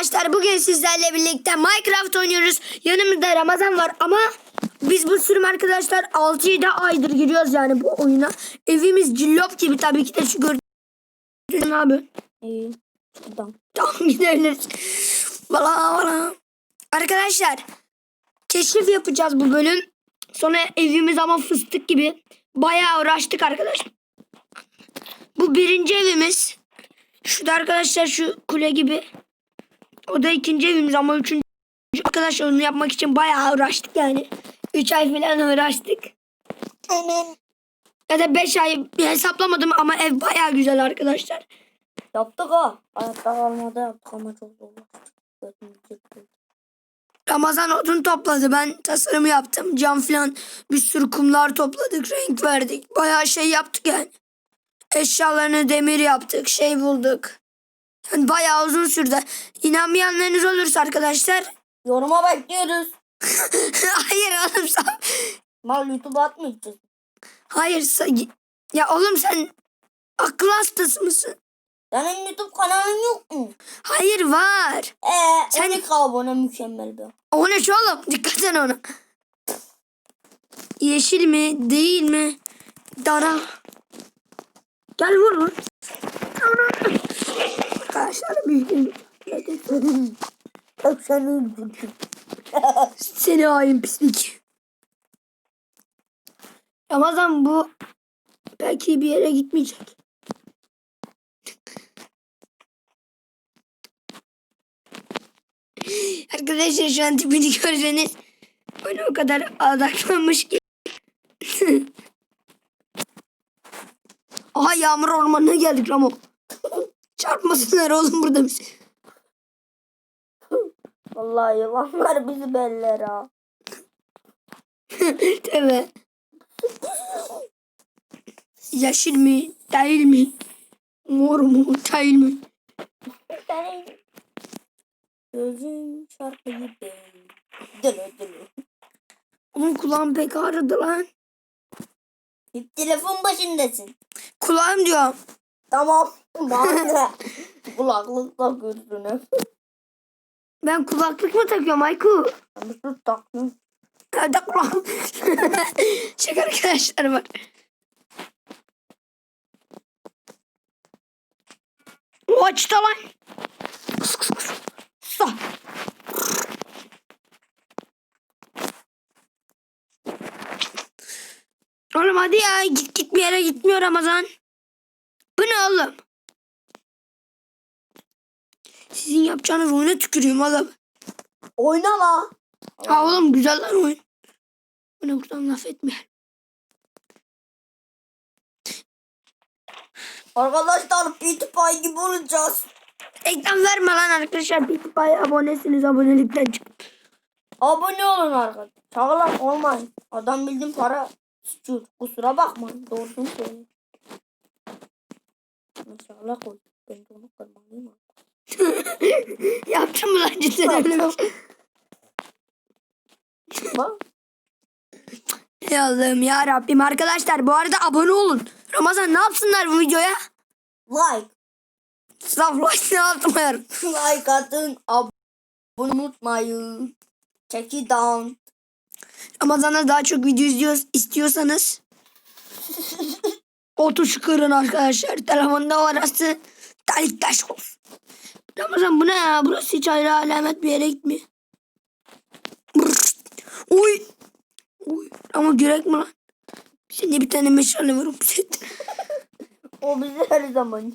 arkadaşlar bugün sizlerle birlikte Minecraft oynuyoruz. Yanımızda Ramazan var ama biz bu sürüm arkadaşlar 6-7 aydır giriyoruz yani bu oyuna. Evimiz cillop gibi tabii ki de şu gördüğünüz abi. İyi. Şuradan. Tamam gidebiliriz. Valla valla. Arkadaşlar keşif yapacağız bu bölüm. Sonra evimiz ama fıstık gibi. Bayağı uğraştık arkadaşlar. Bu birinci evimiz. Şurada arkadaşlar şu kule gibi. O da ikinci evimiz ama üçüncü. Arkadaşlar onu yapmak için bayağı uğraştık yani. Üç ay falan uğraştık. Aynen. Ya da beş ay hesaplamadım ama ev bayağı güzel arkadaşlar. Yaptık ha. Hayatta kalmada yaptık ama çok zor. Ramazan odun topladı. Ben tasarım yaptım. Cam filan bir sürü kumlar topladık. Renk verdik. Bayağı şey yaptık yani. Eşyalarını demir yaptık. Şey bulduk. Yani bayağı uzun sürdü. İnanmayanlarınız olursa arkadaşlar. Yoruma bekliyoruz. Hayır oğlum sen. Mal YouTube'a atmayacağız. Hayır sen- Ya oğlum sen akıl hastası mısın? Senin YouTube kanalın yok mu? Hayır var. Eee Sen- 12 abone mükemmel be. O ne şu oğlum? Dikkat et ona. Yeşil mi? Değil mi? Dara. Gel vur vur. Arkadaşlar büyük Bak sen öldürdün. Seni hain pislik. Ramazan bu belki bir yere gitmeyecek. Arkadaşlar şu an tipini görseniz bana o kadar aldatmamış ki. Aha yağmur ormanına geldik Ramo. Çarpmasınlar oğlum burada bizi. Vallahi yılanlar bizi beller ha. Tabii. Yeşil mi? Değil mi? Mor mu? Değil mi? Gözün şarkı gibi. Dönü dönü. Onun kulağım pek ağrıdı lan. Hep telefon başındasın. Kulağım diyorum. Tamam. Bana kulaklık takıyorsun hep. Ben kulaklık mı takıyorum Ayku? Şu taktın. Hadi kulağım. Şaka arkadaşlar var. O açtı lan. Kıs kıs kıs. Sa. Oğlum hadi ya git git bir yere gitmiyor Ramazan. Bu ne oğlum? Sizin yapacağınız oyuna tükürüyorum oğlum. Oyna la. Ha oğlum güzel lan oyun. Buna buradan laf etme. Arkadaşlar PewDiePie gibi olacağız. Ekran verme lan arkadaşlar. PewDiePie abonesiniz abonelikten çık. Abone olun arkadaşlar. Çağlar olmayın. Adam bildiğin para istiyor. Kusura bakmayın. Doğrusunu söyleyeyim. Maşallah koy. Ben de onu kırmalıyım. ha. Yaptın mı lan cidden öyle bir şey? Bak. Ey Allah'ım ya Rabbim. Arkadaşlar bu arada abone olun. Ramazan ne yapsınlar bu videoya? Like. Saflaşın altına Like atın. Abone unutmayın. Check it down. Ramazan'a daha çok video izliyor, istiyorsanız o tuşu kırın arkadaşlar. Telefonda orası delik taş olsun. Ramazan bu ne ya? Burası hiç ayrı alamet bir yere gitmiyor. Uy. Uy. Ama gerek mi lan? De bir tane meşale vurup set. O bizi her zaman.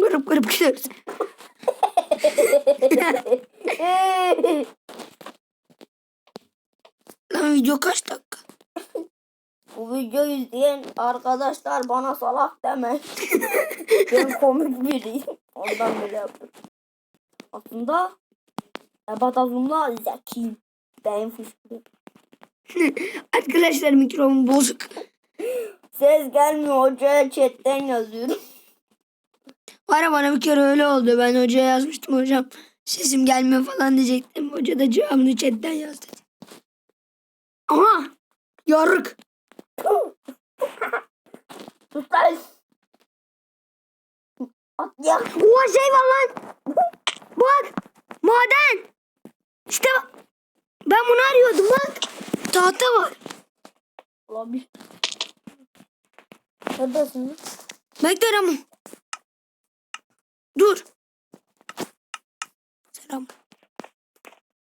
Kırıp kırıp gidiyoruz. Lan video kaç dakika? Bu videoyu izleyen arkadaşlar bana salak deme. ben komik biriyim. Ondan böyle yaptım. Aslında Ebat Azum'la zekiyim. Beyin fışkırıyor. Arkadaşlar mikrofon bozuk. Ses gelmiyor hocaya chatten yazıyorum. Var ya bana bir kere öyle oldu. Ben hocaya yazmıştım hocam. Sesim gelmiyor falan diyecektim. Hoca da cevabını chatten yazdı. Aha! Yarık. Sus. At ya. Oha şey var lan. Bak. Maden. İşte bak. Ben bunu arıyordum bak. Tahta var. Ulan bir. Neredesin? Bekle Ramon. Dur. Selam.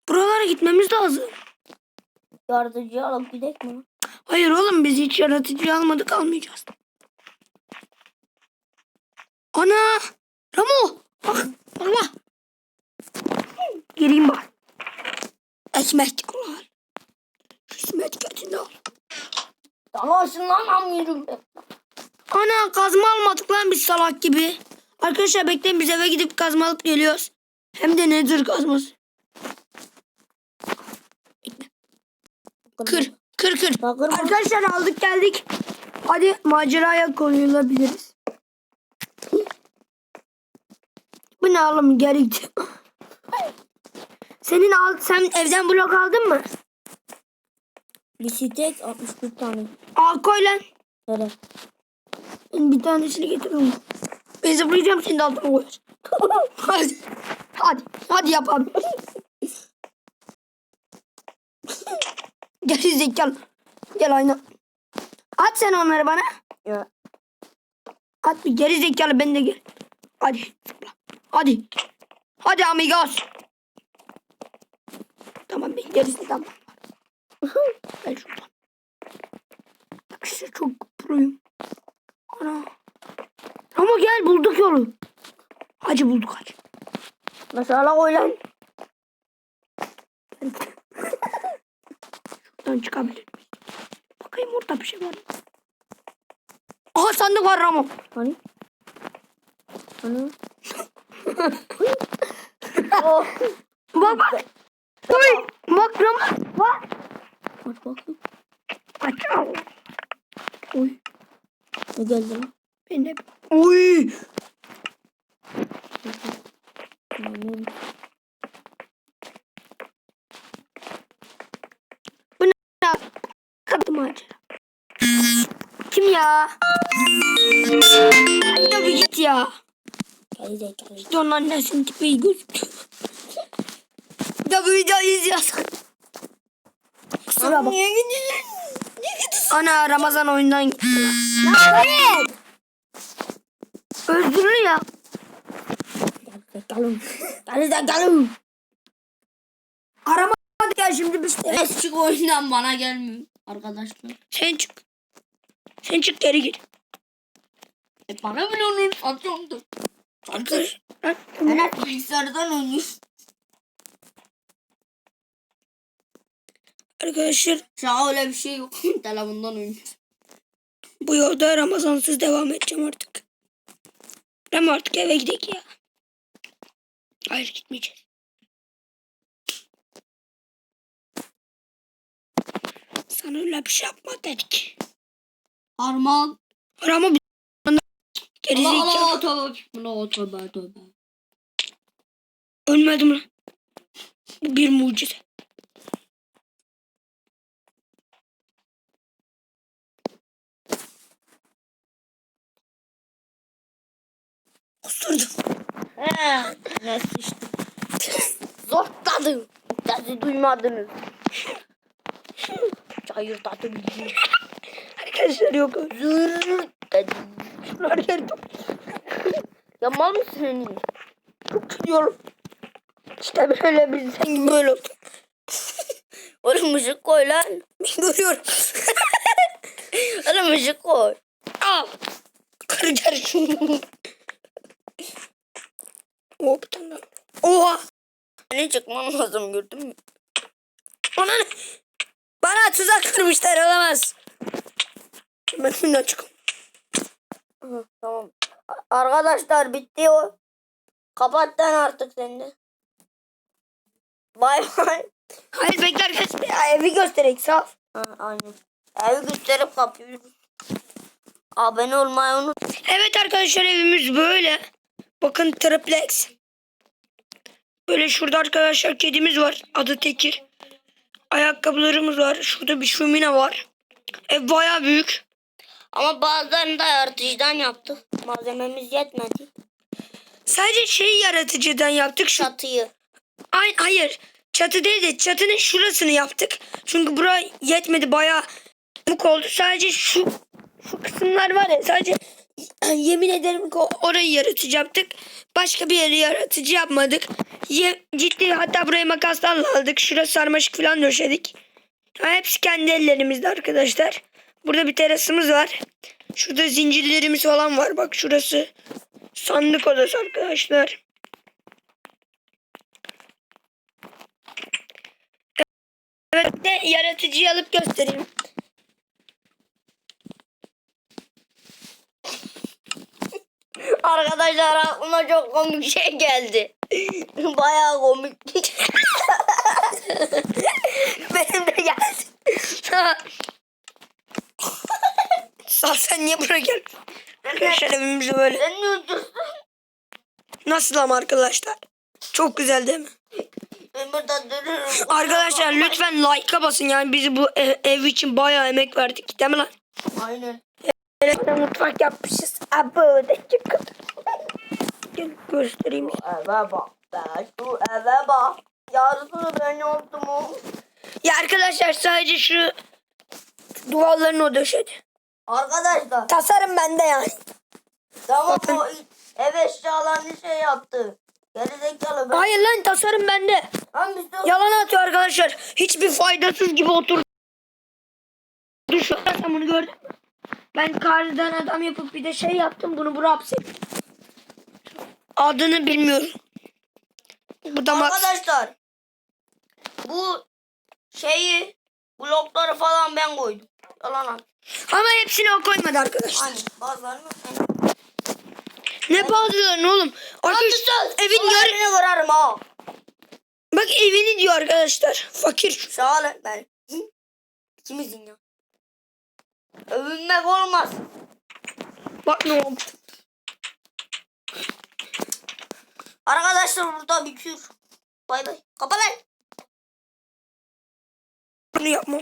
Buralara gitmemiz lazım. Yardımcı alıp gidelim mi? Hayır oğlum biz hiç yaratıcı almadık almayacağız. Ana! Ramo! Bak! Bak bak! Gireyim bak. Ekmek al. Hizmet götünü al. Sana ışınlanamıyorum ben. Ana kazma almadık lan biz salak gibi. Arkadaşlar bekleyin biz eve gidip kazma alıp geliyoruz. Hem de nedir kazması. Kır. Kır kır. Bakır? Arkadaşlar aldık geldik. Hadi maceraya koyulabiliriz. Bu ne oğlum git. Senin al, sen evden blok aldın mı? Bisiklet 61 tane. Al koy lan. Ben bir tanesini getiririm. Ben zıplayacağım şimdi altına koyar. hadi. Hadi. Hadi yapalım. Gel zekalı. Gel ayna. At sen onları bana. Ya. At bir geri zekalı ben de gel. Hadi. Hadi. Hadi amigos. Tamam ben gerisi tamam. ben şuradan. İşte çok proyum. Ana. Ama gel bulduk yolu. Hacı bulduk hacı. Mesela koy lan. Şuradan çıkabilir miyiz? Bakayım orada bir şey var mı? Aha sandık var Ramon. Hani? Hani? oh. Bak bak. Oy. Bak Ramon. Bak. Aç bakayım. Aç al. Oy. Ne geldi lan? Ben de. Oy. Aman. Ya? Hadi bir git ya. İşte onun annesinin tipi gözüküyor. De bu videoyu izliyorsan. Kusura bak. Niye gidiyorsun? Ana Ramazan oyundan gitti. Hayır. Özgürlü ya. Gel gelin. Gel gel gelin. Arama ya şimdi bir şey. Eski oyundan bana gelmiyor arkadaşlar. Sen çık. Sen çık geri gir. E bana bile onu atıyordu. Arkadaş. Ben hep bilgisayardan oynuyorum. Arkadaşlar Şu an öyle bir şey yok. Telefondan oynuyorum. bu yolda Ramazansız devam edeceğim artık. Ama artık eve gidelim ya. Hayır gitmeyeceğiz. Sana öyle bir şey yapma dedik. Harman. Ramo bir Allah gerizekalı. Allah tövbe bismillah tövbe tövbe. Ölmedim lan. Bu bir mucize. Kusurdum. He. Ne sıçtı. Zortladım. Sesi duymadınız. Çayır tadı. Arkadaşlar yok. Zırr dedi. Şunlar yer top. Ya mal mısın seni? Çok gidiyorum. İşte böyle bir sen gibi böyle otur. Oğlum ışık koy lan. Görüyorum. Oğlum ışık koy. Al. Kıracağım şunu. Oh bir tane daha. Oha. Ne çıkman lazım gördün mü? Ona ne? Bana tuzak kırmışlar olamaz. Ben şimdi açık. Tamam. Arkadaşlar bitti o. Kapat lan artık sen de. Bay bay. Hayır bekle arkadaşlar. Ya, evi göstererek saf. Ha, aynen. Evi gösterip kapıyoruz. Abone olmayı unut. Evet arkadaşlar evimiz böyle. Bakın triplex. Böyle şurada arkadaşlar kedimiz var. Adı Tekir. Ayakkabılarımız var. Şurada bir şömine var. Ev baya büyük. Ama bazılarını da yaratıcıdan yaptık. Malzememiz yetmedi. Sadece şey yaratıcıdan yaptık. Şu, Çatıyı. ay, hayır. çatı değil de çatının şurasını yaptık. Çünkü bura yetmedi bayağı yamuk oldu. Sadece şu şu kısımlar var ya sadece yemin ederim ki orayı yaratacaktık. Başka bir yeri yaratıcı yapmadık. Ye, ciddi hatta buraya makaslarla aldık. Şurası sarmaşık falan döşedik. Ha, hepsi kendi ellerimizde arkadaşlar. Burada bir terasımız var. Şurada zincirlerimiz falan var. Bak şurası sandık odası arkadaşlar. Evet de yaratıcıyı alıp göstereyim. Arkadaşlar aklıma çok komik şey geldi. Bayağı komik. Benim de geldi. Sal sen niye buraya geldin? Arkadaşlar evimizi böyle. Sen ne ucuzsun? Nasıl ama arkadaşlar? Çok güzel değil mi? Ben burada dururum. Arkadaşlar lütfen like'a basın yani bizi bu ev, ev için bayağı emek verdik değil mi lan? Aynen. Evet, mutfak yapmışız. Abo de çıkın. Gel göstereyim. Eve bak be. Şu eve bak. Yarısını ben yaptım oğlum. Ya arkadaşlar sadece şu duvarlarını o döşedi. Arkadaşlar Tasarım bende yani. tamam o ev eşyalarını şey yaptı. Gerizekalı ben. Hayır lan tasarım bende. Hangisi o? Yalan atıyor arkadaşlar. Hiçbir faydasız gibi oturdu. Şu an sen bunu gördün mü? Ben kardan adam yapıp bir de şey yaptım. Bunu buraya hapsettim. Adını bilmiyorum. Bu da. Arkadaşlar bu şeyi blokları falan ben koydum. Yalan at. Ama hepsini o koymadı arkadaşlar. Hani bazılarını Ne bazılarını oğlum? Arkadaşlar evin yarı... yarını kırarım ha. Bak evini diyor arkadaşlar. Fakir. Şahane ben. Hı? İkimizin ya. Övünmek olmaz. Bak ne oldu. Arkadaşlar burada bitiyor. Bay bay. Kapa lan. Bunu yapmam.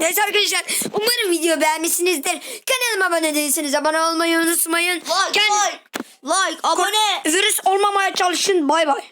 Neyse arkadaşlar umarım video beğenmişsinizdir. Kanalıma abone değilseniz abone olmayı unutmayın. Like Kend- like. Like abone. Virüs olmamaya çalışın. Bay bay.